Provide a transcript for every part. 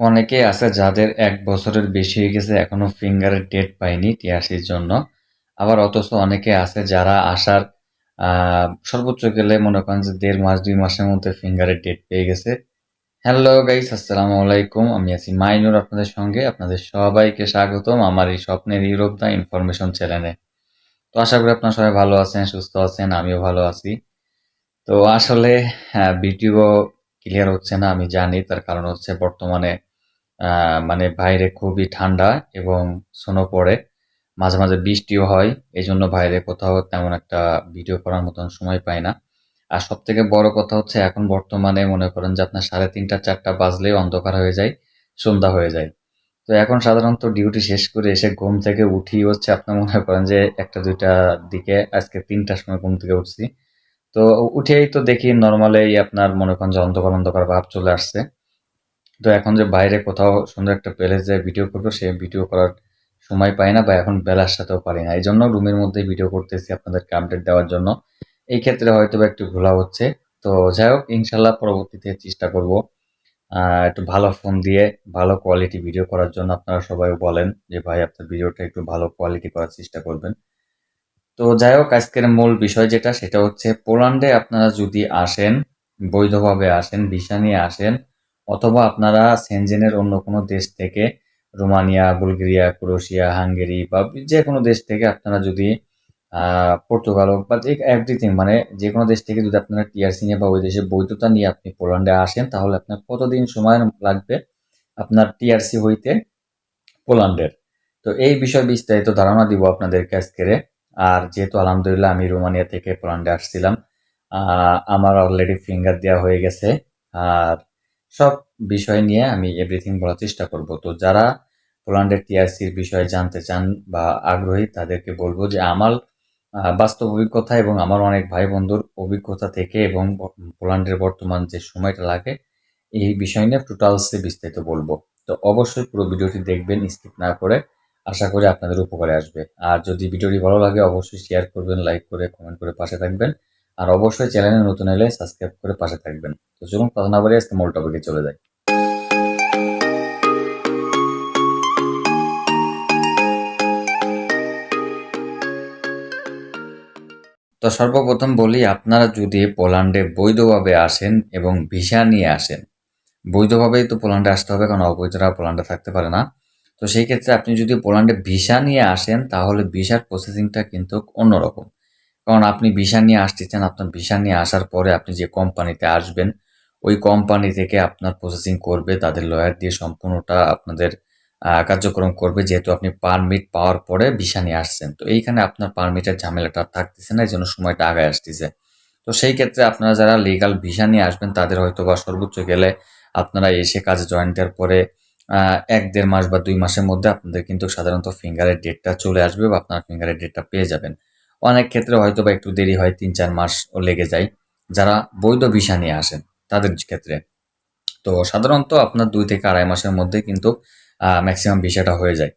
অনেকে আছে যাদের এক বছরের বেশি হয়ে গেছে, এখনও ফিঙ্গারের ডেট পায়নি টিআরসির জন্য। আবার অথচ অনেকে আছে যারা আসার সর্বোচ্চ গেলে মনে করেন যে দেড় মাস, দুই মাসের মধ্যে ফিঙ্গারের ডেট পেয়ে গেছে। হ্যালো গাইস আসসালামু আলাইকুম। আমি আছি মাইনুর আপনাদের সঙ্গে। আপনাদের সবাইকে স্বাগতম আমার এই স্বপ্নের ইউরোপ দা ইনফরমেশন চ্যানেলে তো আশা করি আপনারা সবাই ভালো আছেন, সুস্থ আছেন, আমিও ভালো আছি। তো আসলে হ্যাঁ ভিডিও ক্লিয়ার হচ্ছে না, আমি জানি। তার কারণ হচ্ছে বর্তমানে মানে বাইরে খুবই ঠান্ডা এবং স্নো পড়ে। মাঝে মাঝে বৃষ্টিও হয় এই জন্য বাইরে কোথাও তেমন একটা ভিডিও করার মতন সময় পাই না। আর সব থেকে বড় কথা হচ্ছে, এখন বর্তমানে মনে করেন যে আপনার সাড়ে তিনটা, চারটা বাজলেই অন্ধকার হয়ে যায়, সন্ধ্যা হয়ে যায়। তো এখন সাধারণত ডিউটি শেষ করে এসে ঘুম থেকে উঠি হচ্ছে আপনার মনে করেন যে একটা, দুইটা দিকে, আজকে তিনটার সময় ঘুম থেকে উঠছি। তো উঠেই তো দেখি নর্মালি আপনার মনে করেন যে অন্ধকার অন্ধকার ভাব চলে আসছে। তো এখন যে বাইরে কোথাও সুন্দর একটা প্লেস যে ভিডিও করব, সে ভিডিও করার সময় পাই না বা এখন বেলার সাথেও পারি না। এই জন্য রুমের মধ্যেই ভিডিও করতেছি আপনাদেরকে আপডেট দেওয়ার জন্য। এই ক্ষেত্রে হয়তো বা একটু ভোলা হচ্ছে। তো যাই হোক ইনশাল্লাহ পরবর্তীতে চেষ্টা করব একটু ভালো ফোন দিয়ে ভালো কোয়ালিটি ভিডিও করার জন্য আপনারা সবাই বলেন যে, ভাই, আপনার ভিডিওটা একটু ভালো কোয়ালিটি করার চেষ্টা করবেন। তো যাই হোক, আজকের মূল বিষয় যেটা, সেটা হচ্ছে পোল্যান্ডে আপনারা যদি আসেন, বৈধভাবে আসেন, ভিসা নিয়ে আসেন অথবা আপনারা সেনজেনের অন্য কোনো দেশ থেকে রোমানিয়া, বুলগেরিয়া ক্রোয়েশিয়া হাঙ্গেরি বা যে কোনো দেশ থেকে আপনারা যদি পর্তুগাল হোক বা এভরিথিং মানে যে কোনো দেশ থেকে যদি আপনারা টিআরসি নিয়ে বা ওই দেশের বৈধতা নিয়ে আপনি পোল্যান্ডে আসেন, তাহলে আপনার কতদিন সময় লাগবে আপনার টিআরসি হইতে পোল্যান্ডের? তো এই বিষয়ে বিস্তারিত ধারণা দিব আপনাদেরকে আজকেরে আর যেহেতু আলহামদুলিল্লাহ আমি রোমানিয়া থেকে পোল্যান্ডে আসছিলাম আমার অলরেডি ফিঙ্গার দেওয়া হয়ে গেছে। আর সব বিষয় নিয়ে আমি এভরিথিং বলার চেষ্টা করব। তো যারা পোল্যান্ডের টিআরসির বিষয়ে জানতে চান বা আগ্রহী, তাদেরকে বলব যে আমার বাস্তব অভিজ্ঞতা এবং আমার অনেক ভাই বন্ধুর অভিজ্ঞতা থেকে এবং পোল্যান্ডের বর্তমান যে সময়টা লাগে, এই বিষয় নিয়ে টোটালসে বিস্তারিত বলব। তো অবশ্যই পুরো ভিডিওটি দেখবেন স্কিপ না করে আশা করি আপনাদের উপকারে আসবে। আর যদি ভিডিওটি ভালো লাগে, অবশ্যই শেয়ার করবেন লাইক করে কমেন্ট করে পাশে থাকবেন। আর অবশ্যই চ্যানেলে নতুন এলে সাবস্ক্রাইব করে পাশে থাকবেন। তো চলুন কথা না বলে আজকে মূল টপিকে চলে যাই। তো সর্বপ্রথম বলি, আপনারা যদি পোল্যান্ডে বৈধভাবে আসেন এবং ভিসা নিয়ে আসেন, বৈধভাবেই তো পোল্যান্ডে আসতে হবে, কারণ অবৈধরা পোল্যান্ডে থাকতে পারে না। তো সেই ক্ষেত্রে আপনি যদি পোল্যান্ডে ভিসা নিয়ে আসেন, তাহলে ভিসার প্রসেসিংটা কিন্তু অন্যরকম। কারণ আপনি ভিসা নিয়ে আসতেছেন, আপনার ভিসা নিয়ে আসার পরে আপনি যে কোম্পানিতে আসবেন, ওই কোম্পানি থেকে আপনার প্রসেসিং করবে, তাদের লয়ার দিয়ে সম্পূর্ণটা আপনাদের কার্যক্রম করবে, যেহেতু আপনি পারমিট পাওয়ার পরে ভিসা নিয়ে আসছেন। তো এইখানে আপনার পারমিটের ঝামেলাটা থাকতেছে না এই জন্য সময়টা আগায় আসতেছে। তো সেই ক্ষেত্রে আপনারা যারা লিগাল ভিসা নিয়ে আসবেন, তাদের হয়তো বা সর্বোচ্চ গেলে আপনারা এসে কাজে জয়েন দেওয়ার পরে এক দেড় মাস বা দুই মাসের মধ্যে আপনাদের কিন্তু সাধারণত ফিঙ্গারের ডেটটা চলে আসবে বা আপনার ফিঙ্গারের ডেটটা পেয়ে যাবেন। অনেক ক্ষেত্রে হয়তো বা একটু দেরি হয়, তিন চার মাসও লেগে যায়। যারা বৈধ ভিসা নিয়ে আসেন, তাদের ক্ষেত্রে। তো সাধারণত আপনার দুই থেকে আড়াই মাসের মধ্যে কিন্তু ম্যাক্সিমাম ভিসাটা হয়ে যায়।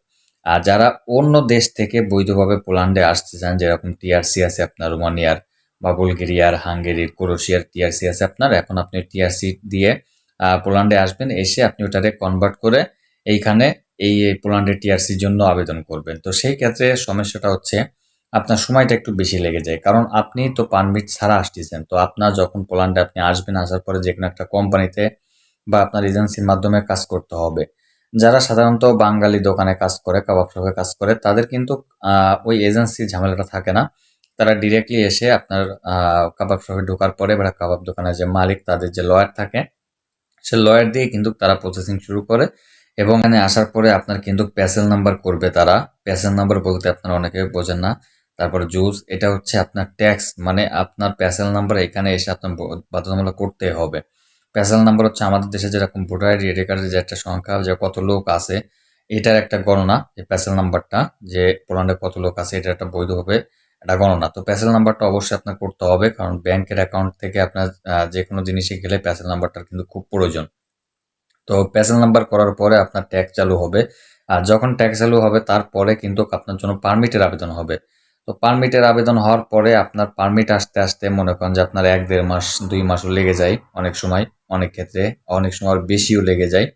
আর যারা অন্য দেশ থেকে বৈধভাবে পোল্যান্ডে আসতে চান, যেরকম টিআরসি আছে আপনার রোমানিয়ার বা বুলগেরিয়ার, হাঙ্গেরির, ক্রোয়েশিয়ার, টিআরসি আছে আপনার, এখন আপনি টিআরসি দিয়ে পোল্যান্ডে আসবেন, এসে আপনি ওটারে কনভার্ট করে এইখানে এই এই পোল্যান্ডের টিআরসির জন্য আবেদন করবেন। তো সেই ক্ষেত্রে সমস্যাটা হচ্ছে আপনার সময়টা একটু বেশি লেগে যায়। কারণ আপনি তো পারমিট ছাড়া আসতেছেন। তো আপনার যখন পোল্যান্ডে আপনি আসবেন, আসার পরে যে কোনো একটা কোম্পানিতে বা আপনার এজেন্সির মাধ্যমে কাজ করতে হবে। যারা সাধারণত বাঙালি দোকানে কাজ করে, কাবাব শপে কাজ করে, তাদের কিন্তু ওই এজেন্সির ঝামেলাটা থাকে না। তারা ডিরেক্টলি এসে আপনার কাবাব শপে ঢোকার পরে বা কাবাব দোকানের যে মালিক, তাদের যে লয়ার থাকে, সে লয়ার দিয়ে কিন্তু তারা প্রসেসিং শুরু করে এবং এখানে আসার পরে আপনার কিন্তু প্যাসেল নাম্বার করবে তারা। প্যাসেল নাম্বার বলতে আপনারা অনেকে বোঝেন না। তারপর জুস এটা হচ্ছে আপনার ট্যাক্স মানে আপনার প্যাসেল নাম্বার এখানে এসে আপনার বাধ্যতামূলক করতে হবে। প্যাসেল নাম্বার হচ্ছে আমাদের দেশে যেরকম ভোটার আইডি এডি কার্ডের যে একটা সংখ্যা, যে কত লোক আছে, এটার একটা গণনা, যে প্যাসেল নাম্বারটা যে পোল্যান্ডে কত লোক আছে এটা একটা বৈধভাবে একটা গণনা। তো প্যাসেল নাম্বারটা অবশ্যই আপনার করতে হবে, কারণ ব্যাংকের অ্যাকাউন্ট থেকে আপনার যে কোনো জিনিসে গেলে প্যাসেল নাম্বারটার কিন্তু খুব প্রয়োজন। তো প্যাসেল নাম্বার করার পরে আপনার ট্যাক্স চালু হবে, আর যখন ট্যাক্স চালু হবে, তারপরে কিন্তু আপনার জন্য পারমিটের আবেদন হবে। তো পারমিটের আবেদন হওয়ার পরে আপনার পারমিট আসতে আসতে মনে করেন যে আপনার এক দেড় মাস, দুই মাসও লেগে যায় অনেক সময়, অনেক ক্ষেত্রে। অনেক সময় আবার বেশিও লেগে যায়।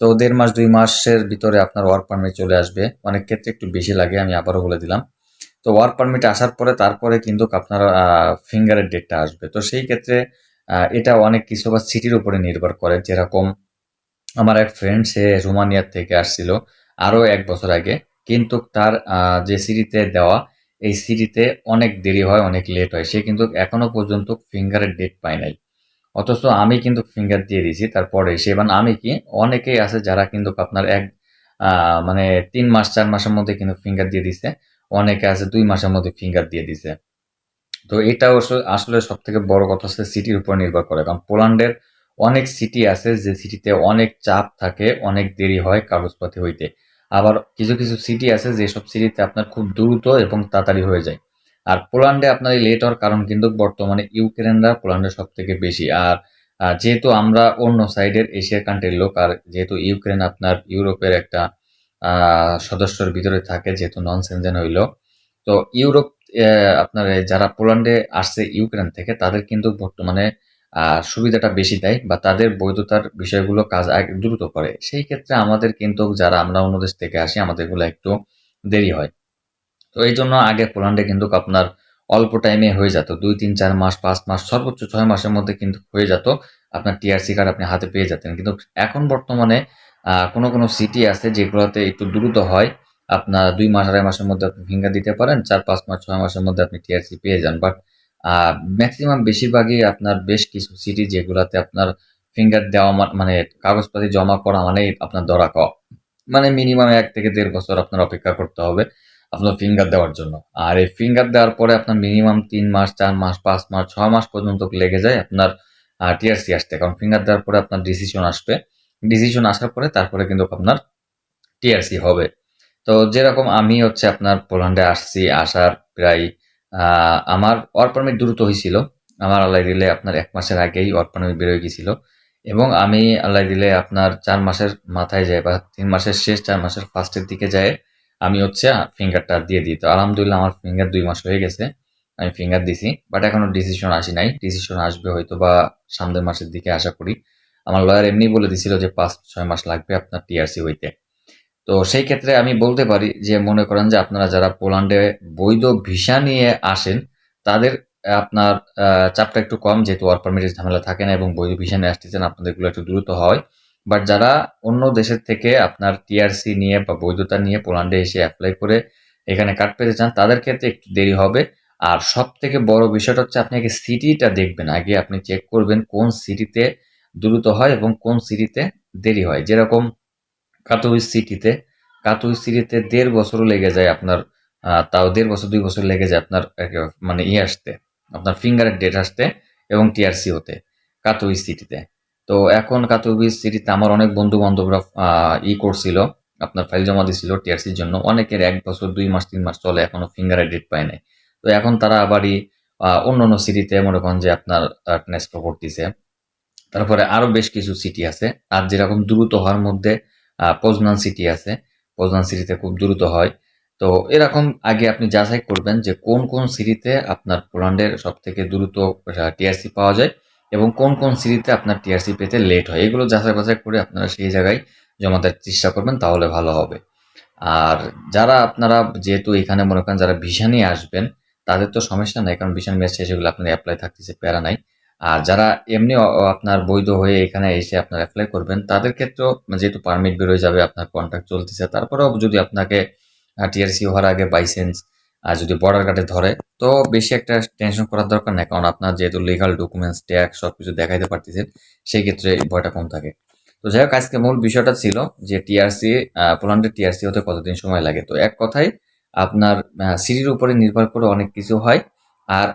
তো দেড় মাস, দুই মাসের ভিতরে আপনার ওয়ার্ক পারমিট চলে আসবে। অনেক ক্ষেত্রে একটু বেশি লাগে, আমি আবারও বলে দিলাম। তো ওয়ার্ক পারমিট আসার পরে তারপরে কিন্তু আপনার ফিঙ্গারের ডেটটা আসবে। তো সেই ক্ষেত্রে এটা অনেক কিছু বা সিটির উপরে নির্ভর করে। যেরকম আমার এক ফ্রেন্ড সে রোমানিয়ার থেকে আসছিল আরও এক বছর আগে। কিন্তু তার যে সিটিতে দেওয়া এই সিটিতে অনেক দেরি হয়, অনেক লেট হয়। সে কিন্তু এখনও পর্যন্ত ফিঙ্গারের ডেট পায় নাই। অথচ আমি কিন্তু ফিঙ্গার দিয়ে দিয়েছি, তারপরে সে মানে আমি কি, অনেকেই আছে যারা কিন্তু আপনার এক মানে তিন মাস, চার মাসের মধ্যে কিন্তু ফিঙ্গার দিয়ে দিছে। অনেকে আছে দুই মাসের মধ্যে ফিঙ্গার দিয়ে দিছে। তো এটা আসলে সব থেকে বড় কথা হচ্ছে সিটির উপর নির্ভর করে। কারণ পোল্যান্ডের অনেক সিটি আছে যে সিটিতে অনেক চাপ থাকে, অনেক দেরি হয় কাগজপাতি হইতে। আবার কিছু কিছু সিটি আছে যেসব সিটিতে আপনার খুব দ্রুত এবং তাড়াতাড়ি হয়ে যায়। আর পোল্যান্ডে আপনার এই লেট হওয়ার কারণ কিন্তু বর্তমানে ইউক্রেনরা পোল্যান্ডে সব থেকে বেশি। আর যেহেতু আমরা অন্য সাইডের এশিয়ার কান্ট্রির লোক, আর যেহেতু ইউক্রেন আপনার ইউরোপের একটা সদস্যর ভিতরে থাকে, যেহেতু নন সেনজেন হইল তো ইউরোপ আপনার যারা পোল্যান্ডে আসছে ইউক্রেন থেকে, তাদের কিন্তু বর্তমানে সুবিধাটা বেশি দেয় বা তাদের বৈধতার বিষয়গুলো কাজ দ্রুত করে। সেই ক্ষেত্রে আমাদের কিন্তু যারা আমরা অন্য দেশ থেকে আসি আমাদের এগুলো একটু দেরি হয়। তো এই জন্য আগে পোল্যান্ডে কিন্তু আপনার অল্প টাইমে হয়ে যেত। দুই, তিন, চার মাস, পাঁচ মাস, সর্বোচ্চ ছয় মাসের মধ্যে কিন্তু হয়ে যেত আপনার টিআরসি কার্ড আপনি হাতে পেয়ে যেতেন। কিন্তু এখন বর্তমানে কোনো কোনো সিটি আছে যেগুলোতে একটু দ্রুত হয়, আপনার দুই মাস, আড়াই মাসের মধ্যে আপনি ফিঙ্গার দিতে পারেন, চার, পাঁচ মাস, ছয় মাসের মধ্যে আপনি টিআরসি পেয়ে যান। বাট ম্যাক্সিমাম বেশিরভাগই আপনার বেশ কিছু সিটি যেগুলাতে আপনার ফিঙ্গার দেওয়া মানে কাগজপাতি জমা করা মানে আপনার ধরা খাওয়া মানে মিনিমাম এক থেকে দেড় বছর আপনার অপেক্ষা করতে হবে আপনার ফিঙ্গার দেওয়ার জন্য। আর এই ফিঙ্গার দেওয়ার পরে আপনার মিনিমাম তিন মাস, চার মাস, পাঁচ মাস, ছয় মাস পর্যন্ত লেগে যায় আপনার টিআরসি আসতে। কারণ ফিঙ্গার দেওয়ার পরে আপনার ডিসিশন আসবে। ডিসিশন আসার পরে তারপরে কিন্তু আপনার টিআরসি হবে। তো যেরকম আমি হচ্ছে আপনার পোল্যান্ডে আসছি, আসার প্রায় আমার ওয়ার্ক পারমিট দ্রুত হয়েছিল। আমার আল্লাহ দিলে আপনার এক মাসের আগেই ওয়ার্ক পারমিট বের হয়ে গেছিল। এবং আমি আল্লাহ দিলে আপনার চার মাসের মাথায় যায় বা তিন মাসের শেষ, চার মাসের ফার্স্টের দিকে যায়। আমি হচ্ছে ফিঙ্গারটা দিয়ে দিই। তো আলহামদুলিল্লাহ আমার ফিঙ্গার দুই মাস হয়ে গেছে। আমি ফিঙ্গার দিছি বাট এখনও ডিসিশন আসি নাই। ডিসিশন আসবে হয়তো বা সামনের মাসের দিকে, আশা করি। আমার লয়ার এমনি বলে দিছিল যে পাঁচ, ছয় মাস লাগবে আপনার টিআরসি হইতে তো সেই ক্ষেত্রে আমি বলতে পারি যে, মনে করেন যে আপনারা যারা পোল্যান্ডে বৈধ ভিসা নিয়ে আসেন, তাদের আপনার চাপটা একটু কম যেহেতু ওয়ার্ক পারমিটের ঝামেলা থাকে না এবং বৈধ ভিসা নিয়ে আসতেছেন আপনাদের এগুলো একটু দ্রুত হয়। বাট যারা অন্য দেশের থেকে আপনার টিআরসি নিয়ে বা বৈধতা নিয়ে পোল্যান্ডে এসে অ্যাপ্লাই করে এখানে কাট পেতে চান, তাদের ক্ষেত্রে একটু দেরি হবে। আর সব থেকে বড় বিষয়টা হচ্ছে আপনি আগে সিটিটা দেখবেন, আগে আপনি চেক করবেন কোন সিটিতে দ্রুত হয় এবং কোন সিটিতে দেরি হয়। যেরকম কাটোইস সিটিতে। কাটোইস সিটিতে দেড় বছরও লেগে যায় আপনার তাও দেড় বছর, দুই বছর লেগে যায় আপনার মানে ইয়ে আসতে, আপনার ফিঙ্গারের ডেট আসতে এবং টিআরসি হতে কাটোইস সিটিতে। তো এখন কাটোইস সিটিতে আমার অনেক বন্ধু বান্ধবরা ই করছিল, আপনার ফাইল জমা দিছিল টিআরসির জন্য। অনেকের এক বছর, দুই মাস, তিন মাস চলে এখনও ফিঙ্গারের ডেট পায় নাই। তো এখন তারা আবারই অন্য অন্য সিটিতে মনে করেন যে আপনার ট্রান্সফার করতেছে। তারপরে আরও বেশ কিছু সিটি আছে। আর যেরকম দ্রুত হওয়ার মধ্যে পোজনান সিটি আছে। পোজনান সিটিতে খুব দ্রুত হয়। তো এরকম আগে আপনি যাচাই করবেন যে কোন কোন সিটিতে আপনার পোল্যান্ডের সব থেকে দ্রুত টিআরসি পাওয়া যায় এবং কোন কোন সিটিতে আপনার টিআরসি পেতে লেট হয়। এগুলো যাচাই বাছাই করে আপনারা সেই জায়গায় জমা দেওয়ার চেষ্টা করবেন, তাহলে ভালো হবে। আর যারা আপনারা যেহেতু এখানে মনে করেন যারা ভিসা নিয়ে আসবেন, তাদের তো সমস্যা নাই, কারণ ভিসা মেয়াদ শেষ সেগুলো আপনার অ্যাপ্লাই থাকতেছে, প্যারা নাই। আর যারা এমনি আপনার বৈধ হয়ে এখানে এসে আপনার অ্যাপ্লাই করবেন, তাদের ক্ষেত্রেও যেহেতু পারমিট বেরোয় যাবে, আপনার কন্ট্রাক্ট চলতেছে, তারপরেও যদি আপনাকে টিআরসি হওয়ার আগে বাইসেন্স, আর যদি বর্ডার গার্ডে ধরে, তো বেশি একটা টেনশন করার দরকার নেই, কারণ আপনার যেহেতু লিগাল ডকুমেন্টস ট্যাক্স সব কিছু দেখাইতে পারতেছেন, সেই ক্ষেত্রে ভয়টা কম থাকে। তো যাই হোক, আজকে মূল বিষয়টা ছিল যে টিআরসি পোল্যান্ডের টিআরসি হতে কতদিন সময় লাগে। তো এক কথায়, আপনার সিটির উপরে নির্ভর করে অনেক কিছু হয়, আর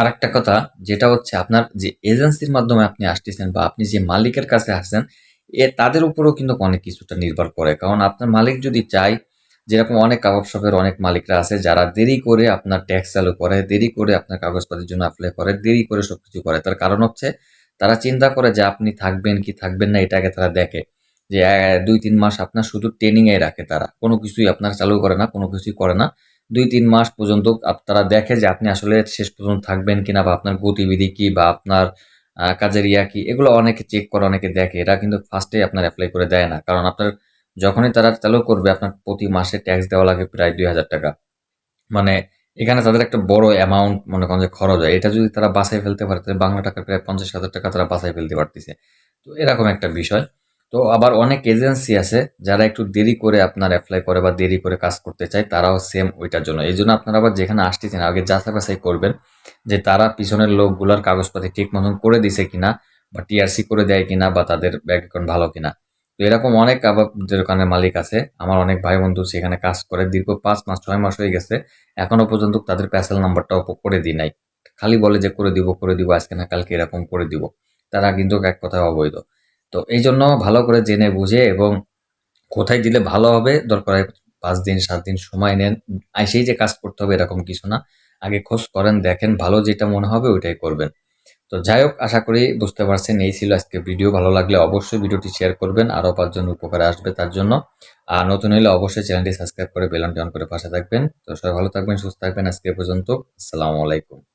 আরেকটা কথা, যেটা হচ্ছে আপনার যে এজেন্সির মাধ্যমে আপনি আসতেছেন বা আপনি যে মালিকের কাছে আসছেন, এ তাদের উপরেও কিন্তু অনেক কিছুটা নির্ভর করে। কারণ আপনার মালিক যদি চায়, যেরকম অনেক কাগজ শপের অনেক মালিকরা আছে, যারা দেরি করে আপনার ট্যাক্স চালু করে, দেরি করে আপনার কাগজপাতির জন্য অ্যাপ্লাই করে, দেরি করে সব কিছু করে, তার কারণ হচ্ছে তারা চিন্তা করে যে আপনি থাকবেন কি থাকবেন না এটাকে তারা দেখে। যে দুই, তিন মাস আপনার শুধু ট্রেনিংয়ে রাখে তারা। কোনো কিছুই আপনার চালু করে না, কোনো কিছুই করে না। দুই তিন মাস পর্যন্ত তারা দেখে যে আপনি আসলে শেষ পর্যন্ত থাকবেন কিনা বা আপনার গতিবিধি কি বা আপনার কাজের ইয়া কি, এগুলো অনেকে চেক করে, অনেকে দেখে। এরা কিন্তু ফার্স্টে আপনার অ্যাপ্লাই করে দেয় না। কারণ আপনার যখনই তারা চালু করবে, আপনার প্রতি মাসে ট্যাক্স দেওয়া লাগে প্রায় দুই হাজার টাকা। মানে এখানে তাদের একটা বড় অ্যামাউন্ট মনে করেন যে খরচ হয়। এটা যদি তারা বাসায় ফেলতে পারে, তাহলে বাংলা টাকা প্রায় পঞ্চাশ হাজার টাকা তারা বাসায় ফেলতে পারতেছে। তো এরকম একটা বিষয়। তো আবার অনেক এজেন্সি আছে যারা একটু দেরি করে আপনার অ্যাপ্লাই করে বা দেরি করে কাজ করতে চায়, তারাও সেম ওইটার জন্য। এই জন্য আপনারা আবার যেখানে আসতেছেন, আগে যাচাই বাছাই করবেন যে তারা পিছনের লোকগুলোর কাগজপাতি ঠিক মতন করে দিছে কিনা বা টিআরসি করে দেয় কিনা বা তাদের ব্যাংক অ্যাকাউন্ট ভালো কিনা। তো এরকম অনেক আবার দোকানের মালিক আছে, আমার অনেক ভাই বন্ধু সেখানে কাজ করে, দীর্ঘ পাঁচ মাস, ছয় মাস হয়ে গেছে এখনও পর্যন্ত তাদের প্যাসেল নাম্বারটাও করে দিই নাই। খালি বলে যে করে দিব করে দিব, আজকে না কালকে এরকম করে দিব। তারা কিন্তু এক কথায় অবৈধ। তো এই জন্য ভালো করে জেনে বুঝে এবং কোথায় দিলে ভালো হবে, দরকার পাঁচ দিন, সাত দিন সময় নেন। আইসেই যে কাজ করতে হবে এরকম কিছু না। আগে খোঁজ করেন, দেখেন ভালো যেটা মনে হবে ওইটাই করবেন। তো যাই হোক, আশা করি বুঝতে পারছেন, এই ছিল আজকে ভিডিও। ভালো লাগলে অবশ্যই ভিডিওটি শেয়ার করবেন। আরও পাঁচজন উপকারে আসবে তার জন্য। আর নতুন হলে অবশ্যই চ্যানেলটি সাবস্ক্রাইব করে বেলনটি অন করে পাশে থাকবেন। তো সবাই ভালো থাকবেন, সুস্থ থাকবেন। আজকে পর্যন্ত, আসসালামু আলাইকুম।